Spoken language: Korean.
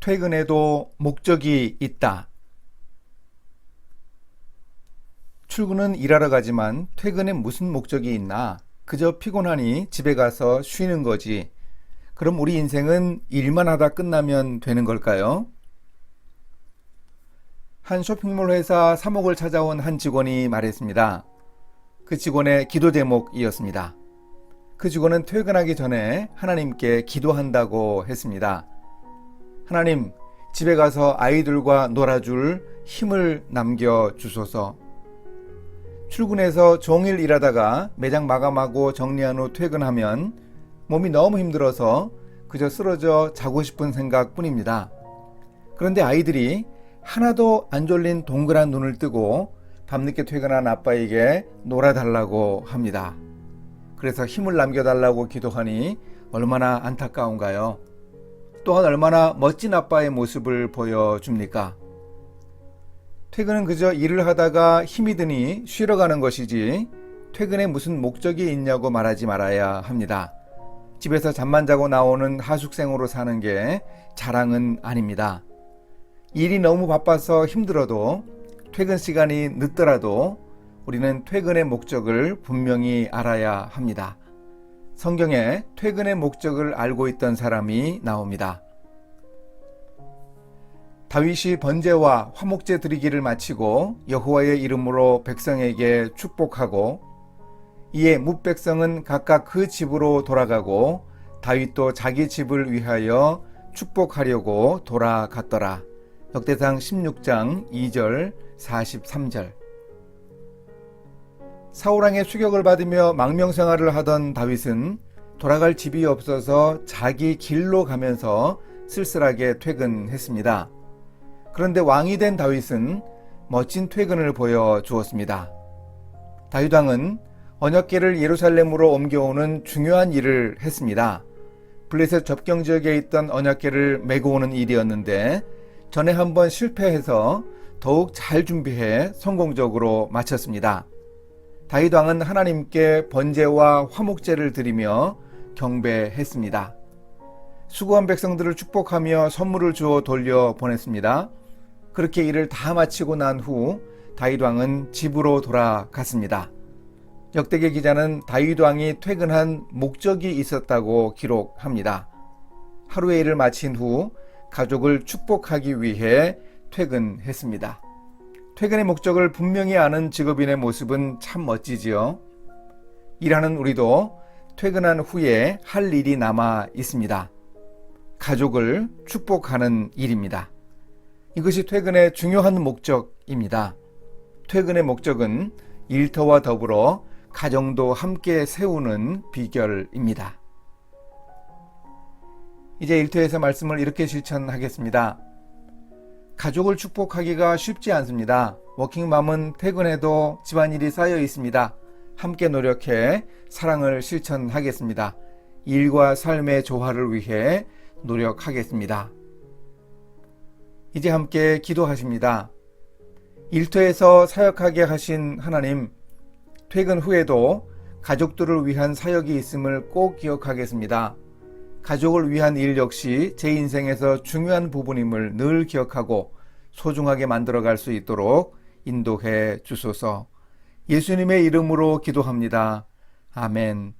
퇴근에도 목적이 있다. 출근은 일하러 가지만 퇴근에 무슨 목적이 있나? 그저 피곤하니 집에 가서 쉬는 거지. 그럼 우리 인생은 일만 하다 끝나면 되는 걸까요? 한 쇼핑몰 회사 사목을 찾아온 한 직원이 말했습니다. 그 직원의 기도 제목이었습니다. 그 직원은 퇴근하기 전에 하나님께 기도한다고 했습니다. 하나님, 집에 가서 아이들과 놀아줄 힘을 남겨 주소서. 출근해서 종일 일하다가 매장 마감하고 정리한 후 퇴근하면 몸이 너무 힘들어서 그저 쓰러져 자고 싶은 생각 뿐입니다. 그런데 아이들이 하나도 안 졸린 동그란 눈을 뜨고 밤늦게 퇴근한 아빠에게 놀아달라고 합니다. 그래서 힘을 남겨달라고 기도하니 얼마나 안타까운가요? 또한 얼마나 멋진 아빠의 모습을 보여줍니까? 퇴근은 그저 일을 하다가 힘이 드니 쉬러 가는 것이지 퇴근에 무슨 목적이 있냐고 말하지 말아야 합니다. 집에서 잠만 자고 나오는 하숙생으로 사는 게 자랑은 아닙니다. 일이 너무 바빠서 힘들어도 퇴근 시간이 늦더라도 우리는 퇴근의 목적을 분명히 알아야 합니다. 성경에 퇴근의 목적을 알고 있던 사람이 나옵니다. 다윗이 번제와 화목제 드리기를 마치고 여호와의 이름으로 백성에게 축복하고 이에 뭇백성은 각각 그 집으로 돌아가고 다윗도 자기 집을 위하여 축복하려고 돌아갔더라. 역대상 16장 2절 43절 사울왕의 수격을 받으며 망명 생활을 하던 다윗은 돌아갈 집이 없어서 자기 길로 가면서 쓸쓸하게 퇴근했습니다. 그런데 왕이 된 다윗은 멋진 퇴근을 보여 주었습니다. 다윗 왕은 언약궤를 예루살렘으로 옮겨오는 중요한 일을 했습니다. 블레셋 접경 지역에 있던 언약궤를 메고 오는 일이었는데 전에 한번 실패해서 더욱 잘 준비해 성공적으로 마쳤습니다. 다윗 왕은 하나님께 번제와 화목제를 드리며 경배했습니다. 수고한 백성들을 축복하며 선물을 주어 돌려 보냈습니다. 그렇게 일을 다 마치고 난 후 다윗 왕은 집으로 돌아갔습니다. 역대계 기자는 다윗 왕이 퇴근한 목적이 있었다고 기록합니다. 하루의 일을 마친 후 가족을 축복하기 위해 퇴근했습니다. 퇴근의 목적을 분명히 아는 직업인의 모습은 참 멋지지요. 일하는 우리도 퇴근한 후에 할 일이 남아 있습니다. 가족을 축복하는 일입니다. 이것이 퇴근의 중요한 목적입니다. 퇴근의 목적은 일터와 더불어 가정도 함께 세우는 비결입니다. 이제 일터에서 말씀을 이렇게 실천하겠습니다. 가족을 축복하기가 쉽지 않습니다. 워킹맘은 퇴근해도 집안일이 쌓여 있습니다. 함께 노력해 사랑을 실천하겠습니다. 일과 삶의 조화를 위해 노력하겠습니다. 이제 함께 기도하십니다. 일터에서 사역하게 하신 하나님, 퇴근 후에도 가족들을 위한 사역이 있음을 꼭 기억하겠습니다. 가족을 위한 일 역시 제 인생에서 중요한 부분임을 늘 기억하고 소중하게 만들어갈 수 있도록 인도해 주소서. 예수님의 이름으로 기도합니다. 아멘.